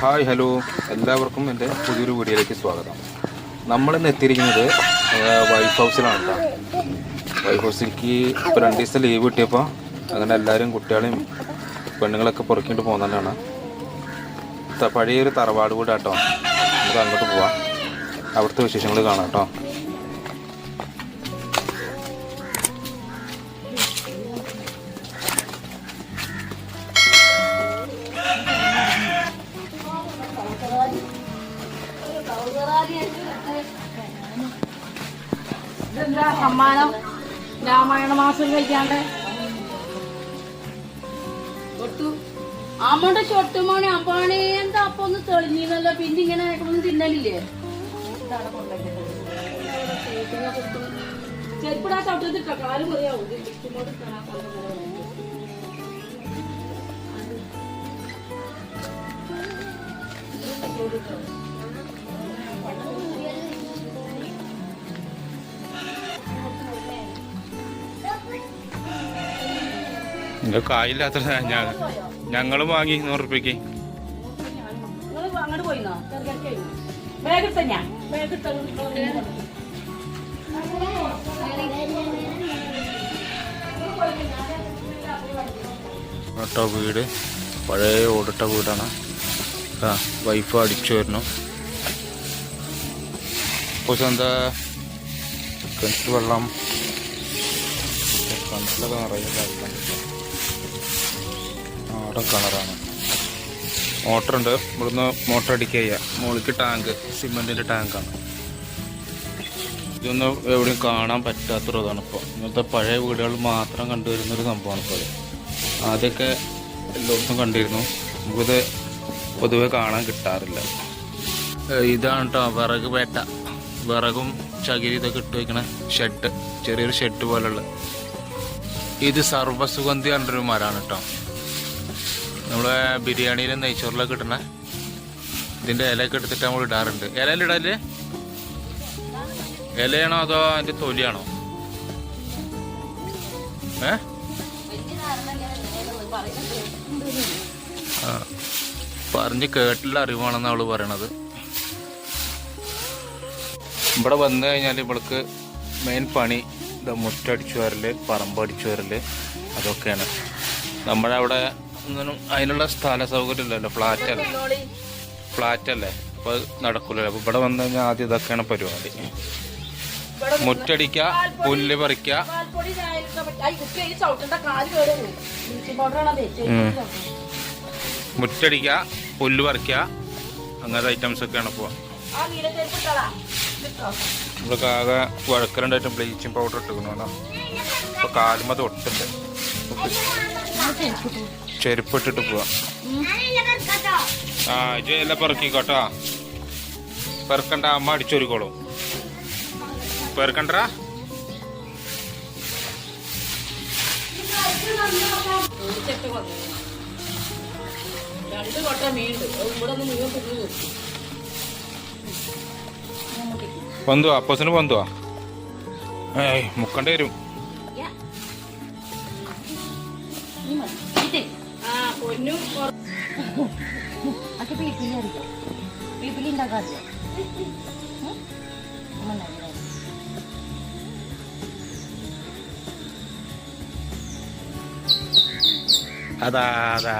Hi hello. എല്ലാവർക്കും എന്റെ പുതിയൊരു വീഡിയോയിലേക്ക് സ്വാഗതം. നമ്മളിന്ന് എത്തിയിരിക്കുന്നത് വൈഫ് ഹൗസിലാണ് കേട്ടോ വൈഫ് ഹൗസിലേക്ക് ഇപ്പോൾ രണ്ട് ദിവസം ലീവ് കിട്ടിയപ്പോൾ അങ്ങനെ എല്ലാവരും കുട്ടികളെയും പെണ്ണുങ്ങളൊക്കെ പുറക്കിട്ട് പോകുന്നതാണ് പഴയൊരു തറവാട് വീടാട്ടോ. നമുക്ക് അങ്ങോട്ട് പോവാം. അവിടുത്തെ വിശേഷങ്ങൾ കാണാം കേട്ടോ സമ്മാനം രാമായണ മാസം കഴിക്കാണ്ട്. ഒട്ടു അമ്മയുടെ ചൊട്ടുമണി അമ്പാണി എന്താ അപ്പൊ ഒന്ന് തെളിഞ്ഞിന്നല്ലോ പിന്നെ ഇങ്ങനെ ഒന്നും തിന്നലില്ലേ? ചെരുപ്പിടാ ചവിട്ടത്തിട്ടോ കാലും പറയാവൂ ഞങ്ങൾ നിങ്ങൾ പോയിന്നോ? ബാഗ് എടുത്ത ഞാൻ. ബാഗ് എടുത്ത. വീട്. പഴയ ഓടിട്ട വീടാണ്. ആ വൈഫ് അടിച്ചു വരുന്നു. ഇപ്പോൾ എന്താ? കിണറ്റ് വെള്ളം. കിണറ്റിലൊക്കെ നിറയെ വെള്ളം കളറാണ്. കിണറാണ് മോട്ടറുണ്ട്. ഇവിടുന്ന് മോട്ടർ അടിക്കുക ചെയ്യുക മുകളിലേക്ക് ടാങ്ക്. സിമെന്റിന്റെ ടാങ്കാണ്. ഇതൊന്നും എവിടെയും കാണാൻ പറ്റാത്തൊരിതാണ് ഇപ്പോൾ ഇങ്ങനത്തെ പഴയ വീടുകൾ മാത്രം കണ്ടുവരുന്നൊരു സംഭവമാണ് ഇപ്പോൾ. ആദ്യമൊക്കെ എല്ലായിടത്തും കണ്ടിരുന്നു. നമുക്കിത് പൊതുവെ കാണാൻ കിട്ടാറില്ല. ഇതാണ് കേട്ടോ വിറക് വേട്ട വിറകും ചകിരി ഇതൊക്കെ ഇട്ട് വയ്ക്കണ ഷെഡ്. ചെറിയൊരു ഷെഡ് പോലുള്ള ഇത് സർവസുഗന്ധി കണ്ടൊരു മരമാണ് കേട്ടോ നമ്മളെ ബിരിയാണിയിലും നെയ്ച്ചോറിലൊക്കെ കിട്ടണ ഇതിന്റെ ഇലയൊക്കെ എടുത്തിട്ട് നമ്മൾ ഇടാറുണ്ട്. ഇലയിൽ ഇടല്ലേ ഇലയാണോ അതോ അതിന്റെ തൊലിയാണോ? ഏ. പറഞ്ഞ് കേട്ടില്ല അറിവാണെന്ന് അവൾ പറയണത്. ഇവിടെ വന്നു കഴിഞ്ഞാൽ ഇവൾക്ക് മെയിൻ പണി മുറ്റടിച്ചു വരൽ പറമ്പ് അടിച്ചു വരൽ അതൊക്കെയാണ്. നമ്മുടെ അവിടെ ഒന്നിനും അതിനുള്ള സ്ഥല സൗകര്യം ഇല്ലല്ലോ ഫ്ലാറ്റ് അല്ലേ? ഫ്ലാറ്റ് അല്ലേ? അപ്പൊ നടക്കൂലല്ലോ അപ്പൊ ഇവിടെ വന്നു കഴിഞ്ഞാൽ ആദ്യം ഇതൊക്കെയാണ് പരിപാടി. മുറ്റടിക്ക പുല്ല് പറിക്ക. മുറ്റടിക്ക പുല്ല് പറിക്ക. അങ്ങനത്തെ ഐറ്റംസ് ഒക്കെയാണ് പോവാ ഇവിടെ ആകെ വഴക്കലുണ്ടായിട്ട് ബ്ലീച്ചിങ് പൗഡർ ഇട്ടുക്കണോ കാലുമത് ഒട്ടുണ്ട്. തൊട്ടുണ്ട് ചെരുപ്പ് ഇട്ടിട്ട് പോവാ. ആ ഇജ് എല്ലാം പെറുക്കിക്കോട്ടോ. പെറുക്കണ്ട അമ്മ അടിച്ചൊരുക്കോളും. പെറുക്കണ്ട ചെട്ട് കൊണ്ടു രണ്ട് കൊട്ട മീനുണ്ട് ഇവിടെ ഒന്ന് മുഴുവൻ തിന്നു പൊന്തുവാ അപ്പസിന് പൊന്തുവാ. ഏയ് മുക്കണ്ട വരും. അത് പീപ്പിളി അറിയോ പീപ്പിളി ഉണ്ടാക്കാറിയോ അതാ അതാ.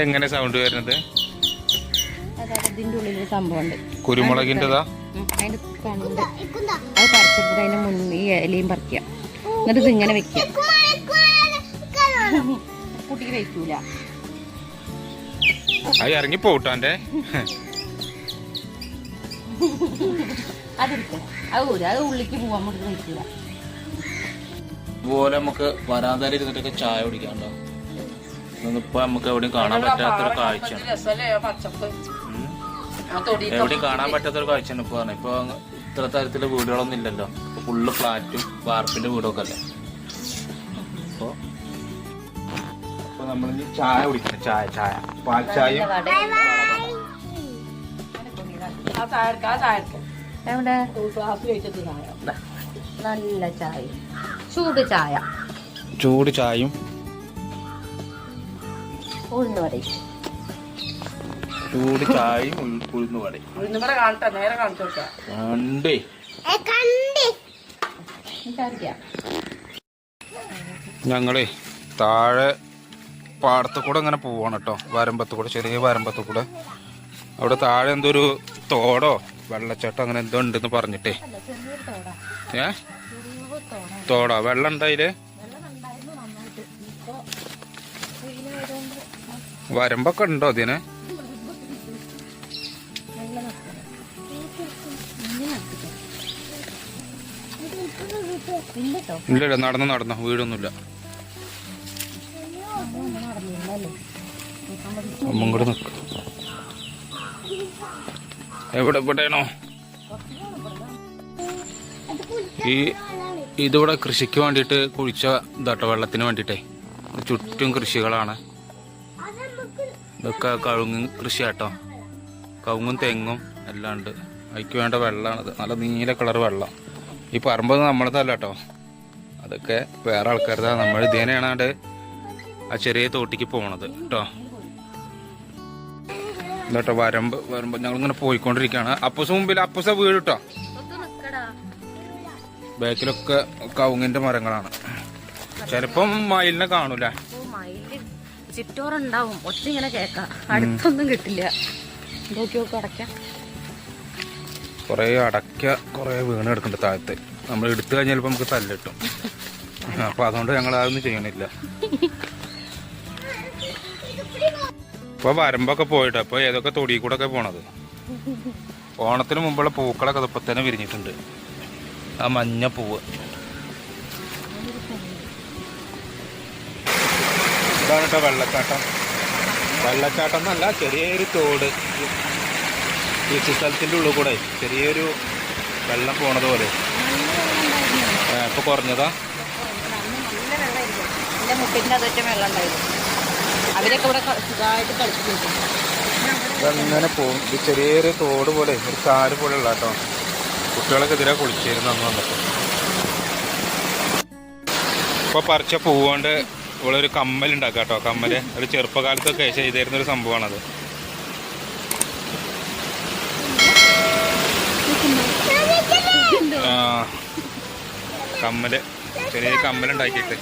എങ്ങനെ സൗണ്ട് വരുന്നത്? കുരുമുളകിന്റെതാ അതിന്റെ കണ്ട് അത് പറിച്ചെടുത്തിട്ട് അതിന്റെ മുന്നിൽ ഇലയും പറിക്കുക. എന്നിട്ട് ഇങ്ങനെ വെക്കുക കുട്ടിക്ക് വെക്കൂല. അത് ഇറങ്ങി പോട്ടാന്റെ അതെടുക്കുക അത് ഊര അത് ഉള്ളിക്ക് പോവാൻ മുട്ടി വെക്കൂല ഇതുപോലെ നമുക്ക് വരാന്തയിൽ ഇരുന്നിട്ടൊക്കെ ചായ കുടിക്കാണ്ടോ? ഇപ്പൊ നമുക്ക് എവിടെയും കാണാൻ പറ്റാത്തൊരു കാഴ്ചയാണ്. എവിടെയും കാണാൻ പറ്റാത്തൊരു കാഴ്ചയാണ് ഇപ്പൊ ഇപ്പൊ ഇത്ര തരത്തിൽ വീടുകളൊന്നും ഇല്ലല്ലോ. ഫുള്ള് ഫ്ലാറ്റും വാർപ്പിന്റെ വീടൊക്കെ അല്ലേ? അപ്പോൾ അപ്പൊ നമ്മളിനി ചായ കുടിക്കണം ചായ ചായ. പാൽ ചായയും നല്ല ചായ. ചൂട് ചായ. ചൂട് ചായയും ചൂട് ചായയും ഉഴുന്നുവടയും ഉഴുന്ന് വടയും. നിങ്ങളെ കാണട്ടെ നേരെ കാണിച്ചു കൊടുക്കാം. കണ്ടേ. ഞങ്ങളേ താഴെ പാടത്ത് കൂടെ അങ്ങനെ പോവാണ് കേട്ടോ. വരമ്പത്ത് കൂടെ ചെറിയ വരമ്പത്ത് കൂടെ. അവിടെ താഴെ എന്തൊരു തോടോ വെള്ളച്ചാട്ടം അങ്ങനെ എന്തോ ഉണ്ടെന്ന് പറഞ്ഞിട്ടേ. ഏ? തോടോ. വെള്ളം ഉണ്ടായില്ലേ വരമ്പൊക്കെ ഉണ്ടോ അതിന്? ഇല്ലട്ടോ ഇല്ലല്ല നടന്നു നടന്നു. വീടൊന്നുമില്ല. എവിടെ എവിടെയാണോ? ഈ ഇതിവിടെ കൃഷിക്ക് വേണ്ടിട്ട് കുഴിച്ച ഇതാട്ടോ വെള്ളത്തിന് വേണ്ടിയിട്ടേ. ഇത് ചുറ്റും കൃഷികളാണ്. ഇതൊക്കെ കഴുങ്ങ് കൃഷിയാട്ടോ. കവുങ്ങും തെങ്ങും എല്ലാം ഉണ്ട്. അതിക്ക് വേണ്ട വെള്ളമാണ് നല്ല നീല കളർ വെള്ളം. ഈ പറമ്പ് നമ്മളതല്ല കേട്ടോ അതൊക്കെ വേറെ ആൾക്കാരുടെ നമ്മൾ ഇതേനെയാണാണ്ട് ആ ചെറിയ തോട്ടിക്ക് പോണത് കേട്ടോ ഇതാട്ടോ വരമ്പ് വരമ്പ് ഞങ്ങളിങ്ങനെ പോയിക്കൊണ്ടിരിക്കുകയാണ് അപ്പൂസ് മുമ്പിൽ അപ്പസ വീട് കേട്ടോ ബാക്കിലൊക്കെ കവുങ്ങിന്റെ മരങ്ങളാണ്. ചിലപ്പം മയിലിനെ കാണൂല. ചിറ്റോറുണ്ടാവും. ഒറ്റ ഇങ്ങനെ കേക്കാം അടുത്തൊന്നും കിട്ടില്ല. നോക്കി നോക്കി അടക്ക കുറേ അടയ്ക്ക കുറേ വീണ് കിടക്കുന്നുണ്ട് താഴത്ത്. നമ്മൾ എടുത്തു കഴിഞ്ഞാൽ ചിലപ്പോൾ നമുക്ക് തല്ലിട്ടും അപ്പൊ അതുകൊണ്ട് ഞങ്ങൾ അതൊന്നും ചെയ്യണില്ല. ഇപ്പൊ വരമ്പൊക്കെ പോയിട്ട് അപ്പൊ ഏതൊക്കെ തൊടി കൂടെ ഒക്കെ പോണത്? ഓണത്തിന് മുമ്പുള്ള പൂക്കളൊക്കെ ഇപ്പൊ തന്നെ വിരിഞ്ഞിട്ടുണ്ട്. ആ മഞ്ഞ പൂവ്. ഇതാണ് വെള്ളച്ചാട്ടം വെള്ളച്ചാട്ടം. എന്നല്ല ചെറിയൊരു തോട്. കൃഷി സ്ഥലത്തിന്റെ ഉള്ളിൽ കൂടെ ചെറിയൊരു വെള്ളം പോണത് പോലെ ആ, ഇപ്പൊ കുറഞ്ഞതാ? നല്ല വെള്ളമായിരിക്കും എന്റെ മുട്ടിന്റെ അതൊറ്റ വെള്ളം ഉണ്ടായിരുന്നു. അവരൊക്കെ ഇവിടെ സുഖമായിട്ട് കളിച്ചു നിൽക്കും ഇതങ്ങനെ പോകും. ഇത് ചെറിയൊരു തോട് പോലെ ഒരു കാട് പോലെ ഉള്ള കേട്ടോ. കുട്ടികളൊക്കെ ഇതിലെ കുളിച്ചിരുന്നു അന്ന് വന്നപ്പോ. ഇപ്പൊ പറിച്ച പൂവുകൊണ്ട് ഇവളൊരു കമ്മൽ ഉണ്ടാക്കാം കേട്ടോ കമ്മൽ. ഒരു ചെറുപ്പകാലത്തൊക്കെ ചെയ്തിരുന്ന ഒരു സംഭവമാണത്. ആ കമ്മൽ. ചെറിയ കമ്മലുണ്ടാക്കിയിട്ട്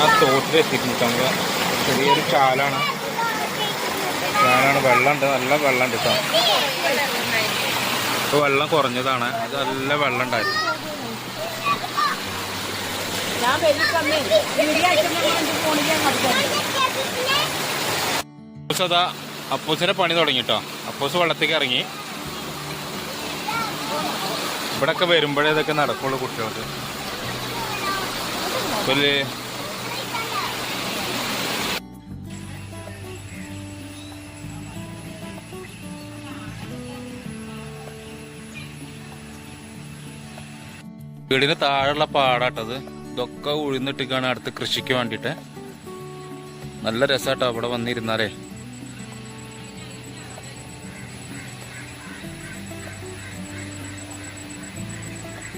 ആ തോട്ടിലെത്തിയിട്ടുണ്ട് നമ്മൾ. ചെറിയൊരു ചാലാണ്. ചാലാണ് വെള്ളമുണ്ട്. നല്ല വെള്ളമുണ്ട് കേട്ടോ. ഇപ്പൊ വെള്ളം കുറഞ്ഞതാണ്. അത് നല്ല വെള്ളം ഉണ്ടായിരുന്നു ഞാൻ അപ്പൂസിന്റെ പണി തുടങ്ങി കേട്ടോ അപ്പൂസ് വെള്ളത്തേക്ക് ഇറങ്ങി. ഇവിടൊക്കെ വരുമ്പോഴേ ഇതൊക്കെ നടക്കുള്ളൂ കുട്ടികൾക്ക്. വീടിന് താഴെയുള്ള പാടാട്ടത് ഇതൊക്കെ ഉഴുന്നിട്ടിക്കാണ് അടുത്ത് കൃഷിക്ക് വേണ്ടിയിട്ട്. നല്ല രസമായിട്ടോ അവിടെ വന്നിരുന്നാലേ.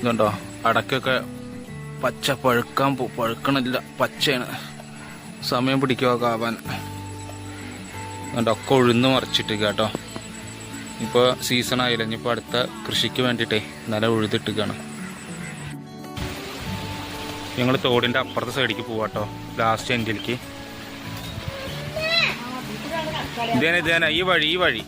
ഇതുണ്ടോ? അടക്കൊക്കെ പച്ച പഴുക്കാൻ പഴുക്കണില്ല. പച്ചയാണ്. സമയം പിടിക്കുക കാവാൻ ഒക്കെ ഉഴുന്ന് മറിച്ചിട്ട് കേട്ടോ. ഇപ്പോൾ സീസൺ ആയില്ല. ഇനിയിപ്പോൾ അടുത്ത കൃഷിക്ക് വേണ്ടിയിട്ടേ നല്ല ഉഴുതിട്ടുകയാണ് ഞങ്ങൾ തോടിന്റെ അപ്പുറത്തെ സൈഡിലേക്ക് പോവാട്ടോ ലാസ്റ്റ് എൻഡിലേക്ക് ഇതേനെ ഇതേനെ. ഈ വഴി ഈ വഴി.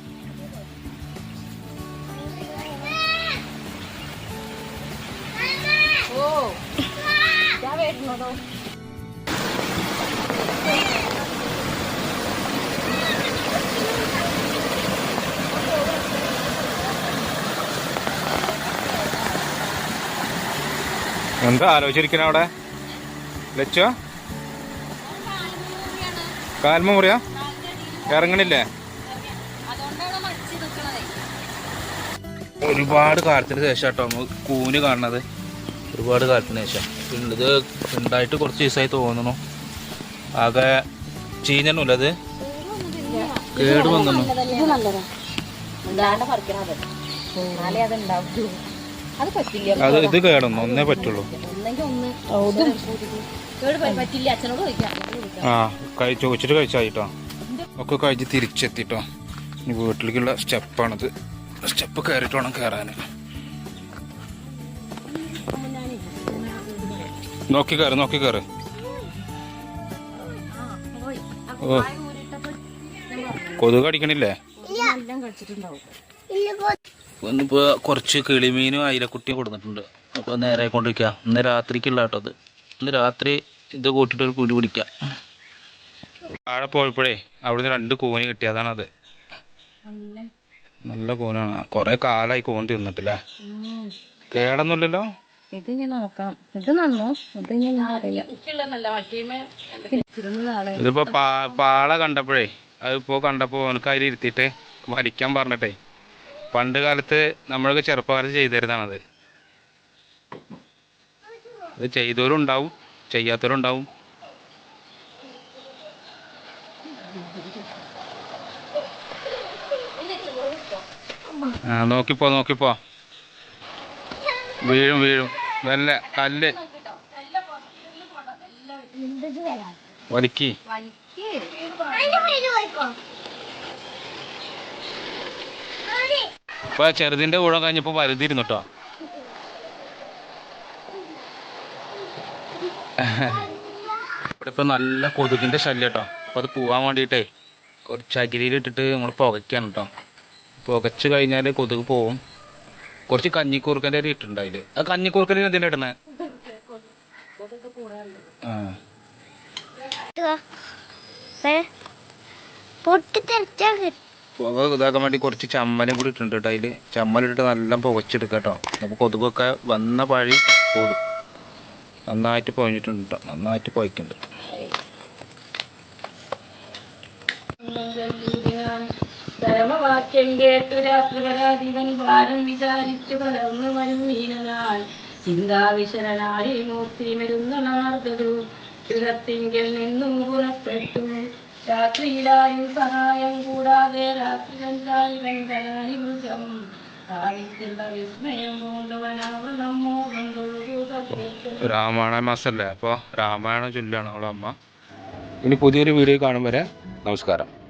എന്താ ആലോചിച്ചിരിക്കണ അവിടെ? ലച്ചോ? കാൽമ മുറിയാ ഇറങ്ങണില്ലേ? ഒരുപാട് കാലത്തിന് ശേഷം കേട്ടോ നമ്മൾ കൂന് കാണുന്നത്. ഒരുപാട് കാലത്തിന് ശേഷം. പിന്നെ ഇത് ഉണ്ടായിട്ട് കുറച്ച് ദിവസമായി തോന്നണു ആകെ ചീഞ്ഞണല്ലോ അത് കേട് വന്നു അത്. ഉണ്ടാവൂ അത് പറ്റില്ല. അത് ഇത് കേടൊന്നു. ഒന്നേ പറ്റുള്ളൂ. ആ കഴി ചോദിച്ചിട്ട് കഴിച്ചായിട്ടോ? ഒക്കെ കഴിച്ച് തിരിച്ചെത്തിട്ടോ. ഇനി വീട്ടിലേക്കുള്ള സ്റ്റെപ്പാണിത്. സ്റ്റെപ്പ് കയറിയിട്ട് വേണം കയറാൻ. നോക്കി കയറ് നോക്കി കയറ്. ഓ. കൊതുക് അടിക്കണില്ലേ ഇന്നിപ്പോ കുറച്ച് കിളിമീനും അയിലക്കുട്ടിയും കൊടുത്തിട്ടുണ്ട്. അപ്പോൾ നേരെ കൊണ്ടിരിക്കുക ഇന്ന് രാത്രിക്കുള്ള കേട്ടോ അത്. ഇന്ന് രാത്രി ഇത് കൂട്ടിയിട്ട് ഒരു കുരു പിടിക്കാം താഴെ പോയപ്പോഴേ അവിടുന്ന് രണ്ട് കൂന് കിട്ടി അതാണത് നല്ല കൂനാണ്. കുറേ കാലായി കൂൺ തിന്നിട്ടില്ലേ? കേടൊന്നുമില്ലല്ലോ? ഇത് ഇനി നോക്കാം. ഇത് നന്നോ? ഇത് ഞാൻ ഇതിപ്പോ പാ പാള കണ്ടപ്പോഴേ അതിപ്പോ കണ്ടപ്പോ എനിക്ക് അതിൽ ഇരുത്തിട്ട് വലിക്കാൻ പറഞ്ഞിട്ടേ പണ്ട് കാലത്ത് നമ്മളൊക്കെ ചെറുപ്പകാലത്ത് ചെയ്തിരുന്നതാണത്. അത് ചെയ്തവരും ഉണ്ടാവും ചെയ്യാത്തവരും ഉണ്ടാവും ആ നോക്കിപ്പോ നോക്കിപ്പോ. വീഴും വീഴും. വല്ല കല്ല്. വലിക്ക് ഇപ്പൊ ചെറുതിന്റെ കൂടെ കഴിഞ്ഞപ്പോ വലുതിരുന്നു കേട്ടോ ഇവിടെ ഇപ്പൊ നല്ല കൊതുകിന്റെ ശല്യം കേട്ടോ അപ്പൊ അത് പോവാൻ വേണ്ടിയിട്ടേ കുറച്ച് അകിരിയിലിട്ടിട്ട് നമ്മൾ പുകയ്ക്കാണ് കേട്ടോ പുകച്ചു കഴിഞ്ഞാൽ കൊതുക് പോവും. കുറച്ച് കഞ്ഞിക്കൂർക്കന്റെ അരി ഇട്ടിട്ടുണ്ട് അതിൽ ആ. കഞ്ഞിക്കൂർക്കന്റെ എന്തിനാ ഇടണേ പുക ഇതാക്കാൻ വേണ്ടി കുറച്ച് ചമ്മലും കൂടി ഇട്ടുണ്ട് കേട്ടോ അതിൽ. ചമ്മലിട്ട് നല്ല പുകച്ചെടുക്കുക കേട്ടോ. അപ്പോൾ കൊതുകൊക്കെ വന്ന പഴി പോകും നന്നായിട്ട് പൊഴിഞ്ഞിട്ടുണ്ട് കേട്ടോ. നന്നായിട്ട് പുകയ്ക്കുന്നുണ്ട് കേട്ടു രാത്രിപരാധിപൻ ഭാരം വിചാരിച്ചു പലർന്നു വരും മീനനാൾ ചിന്താവിശരനായി മൂർത്തി മരുന്നണാർത്തതു ഗൃഹത്തിങ്കൽ നിന്നും പുറപ്പെട്ടു. രാത്രിയിലായും സഹായം കൂടാതെ രാത്രി കണ്ടാൽ വെങ്കലായി മൃഗം. രാമായണ മാസല്ലേ? അപ്പോൾ രാമായണം ചൊല്ലാണ് അവളെ അമ്മ. ഇനി പുതിയൊരു വീഡിയോ കാണും വരെ. നമസ്കാരം.